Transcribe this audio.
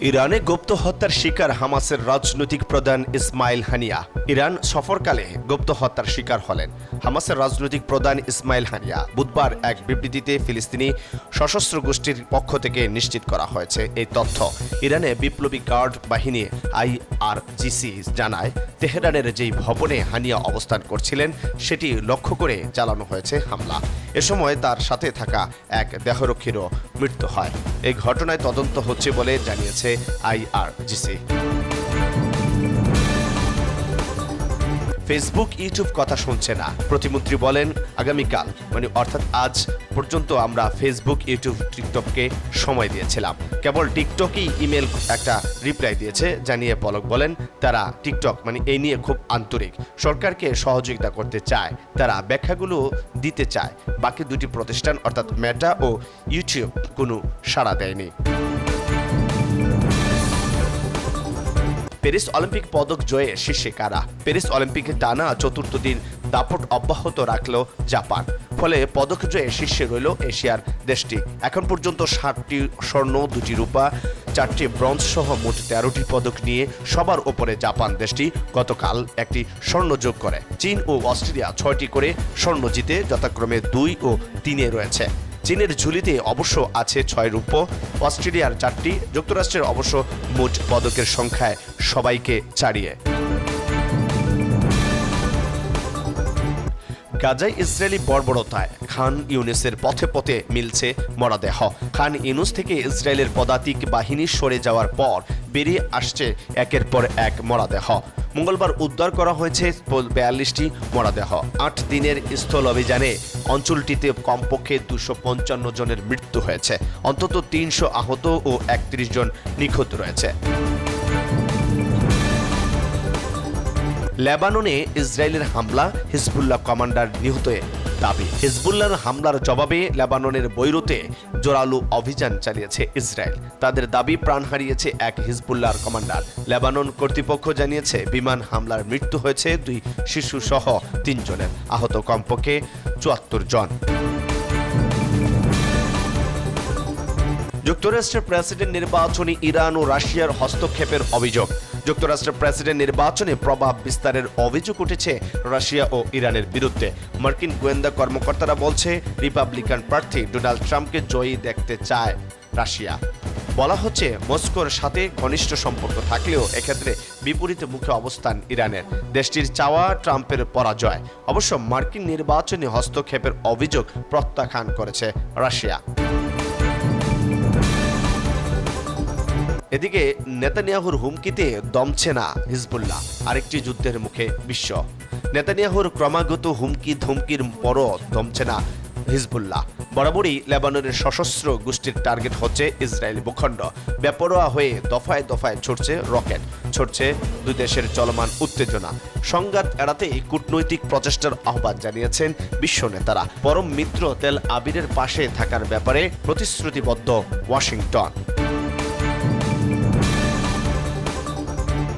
ইরানে গুপ্ত হত্যার শিকার হামাসের রাজনৈতিক প্রধান ইসমাইল হানিয়া। ইরান সফরকালে গুপ্ত হত্যার শিকার হলেন হামাসের রাজনৈতিক প্রধান ইসমাইল হানিয়া। বুধবার এক বিবৃতিতে ফিলিস্তিনি সশস্ত্র গোষ্ঠীর পক্ষ থেকে নিশ্চিত করা হয়েছে এই তথ্য। ইরানে বিপ্লবী গার্ড বাহিনী আইআরজিসি জানায়, তেহরানের যেই ভবনে হানিয়া অবস্থান করছিলেন, সেটি লক্ষ্য করে চালানো হয়েছে হামলা। এ সময় তার সাথে থাকা এক দেহরক্ষীরও মৃত্যু হয়। এই ঘটনায় তদন্ত হচ্ছে বলে জানিয়েছে আইআরজিসি। ফেসবুক ইউটিউব কথা শুনছে না। প্রতিমন্ত্রী বলেন, আগামীকাল। মানে অর্থাৎ আজ পর্যন্ত আমরা ফেসবুক ইউটিউব টিকটককে সময় দিয়েছিলাম। কেবল টিকটকই ইমেল একটা রিপ্লাই দিয়েছে, জানিয়ে পলক বলেন, তারা টিকটক মানে এই নিয়ে খুব আন্তরিক। সরকারকে সহযোগিতা করতে চায়, তারা ব্যাখ্যাগুলো দিতে চায়। বাকি দুটি প্রতিষ্ঠান, অর্থাৎ মেটা ও ইউটিউব কোনো সাড়া দেয়নি। প্যারিস অলিম্পিক পদক জয়ে শীর্ষে কারা? প্যারিস অলিম্পিকে টানা চতুর্থ দিন দাপট অব্যাহত রাখল জাপান। ফলে পদক জয়ে শীর্ষে রইল এশিয়ার দেশটি। এখন পর্যন্ত ষাটটি স্বর্ণ, দুটি রূপা, চারটি ব্রঞ্জ সহ মোট তেরোটি পদক নিয়ে সবার ওপরে জাপান দেশটি গতকাল একটি স্বর্ণ যোগ করে। চীন ও অস্ট্রেলিয়া ছয়টি করে স্বর্ণ জিতে যথাক্রমে দুই ও তিনে রয়েছে। চীনের ঝুলিতে অবশ্য আছে ছয় রূপ অস্ট্রেলিয়ার চারটি, যুক্তরাষ্ট্রের অবশ্য মোট পদকের সংখ্যায় সবাইকে ছাড়িয়ে গাজায় ইসরায়েলি বর্বরতায় খান ইউনিসের পথে পথে মিলছে মরাদেহ। খান ইউনুস থেকে ইসরায়েলের পদাতিক বাহিনী সরে যাওয়ার পর বেরিয়ে আসছে একের পর এক মরাদেহ। মঙ্গলবার উদ্ধার করা হয়েছে বিয়াল্লিশটি মরাদেহ। আট দিনের স্থল অভিযানে অঞ্চলটিতে কমপক্ষে দুশো পঞ্চান্ন জনের মৃত্যু হয়েছে। অন্তত তিনশো আহত ও একত্রিশ জন নিখোঁজ রয়েছে। লেবাননে ইসরায়েলের হামলা, হিজবুল্লাহ কমান্ডার নিহত দাবি। হিজবুল্লাহর হামলার জবাবে লেবাননের বৈরুতে জোরালো অভিযান চালিয়েছে ইসরায়েল। তাদের দাবি, প্রাণ হারিয়েছে এক হিজবুল্লাহর কমান্ডার। লেবানন কর্তৃপক্ষ জানিয়েছে, বিমান হামলার মৃত্যু হয়েছে দুই শিশু সহ তিনজনের। আহত কমপক্ষে চুয়াত্তর জন। যুক্তরাষ্ট্রের প্রেসিডেন্ট নির্বাচনে ইরান ও রাশিয়ার হস্তক্ষেপের অভিযোগ। যুক্তরাষ্ট্রের প্রেসিডেন্ট নির্বাচনে প্রভাব বিস্তারের অভিযোগ উঠেছে রাশিয়া ও ইরানের বিরুদ্ধে। মার্কিন গোয়েন্দা কর্মকর্তারা বলছে, রিপাবলিকান প্রার্থী ডোনাল্ড ট্রাম্পকে জয়ী দেখতে চায় রাশিয়া। বলা হচ্ছে, মস্কোর সাথে ঘনিষ্ঠ সম্পর্ক থাকলেও এক্ষেত্রে বিপরীত মুখে অবস্থান ইরানের। দেশটির চাওয়া ট্রাম্পের পরাজয়। অবশ্য মার্কিন নির্বাচনে হস্তক্ষেপের অভিযোগ প্রত্যাখ্যান করেছে রাশিয়া। এদিকে নেতানিয়াহুর হুমকিতে দমছে না হিজবুল্লাহ। আরেকটি যুদ্ধের মুখে বিশ্ব। নেতানিয়াহুর ক্রমাগত হুমকি ধমকির পরও দমছে না হিজবুল্লাহ। বরাবরই লেবাননের সশস্ত্র গোষ্ঠীর টার্গেট হচ্ছে ইসরায়েলি ভূখণ্ড। বেপরোয়া হয়ে দফায় দফায় ছড়ছে রকেট ছড়ছে দুই দেশের চলমান উত্তেজনা। সংঘাত এড়াতেই কূটনৈতিক প্রচেষ্টার আহ্বান জানিয়েছেন বিশ্ব নেতারা। পরম মিত্র তেল আবিরের পাশে থাকার ব্যাপারে প্রতিশ্রুতিবদ্ধ ওয়াশিংটন।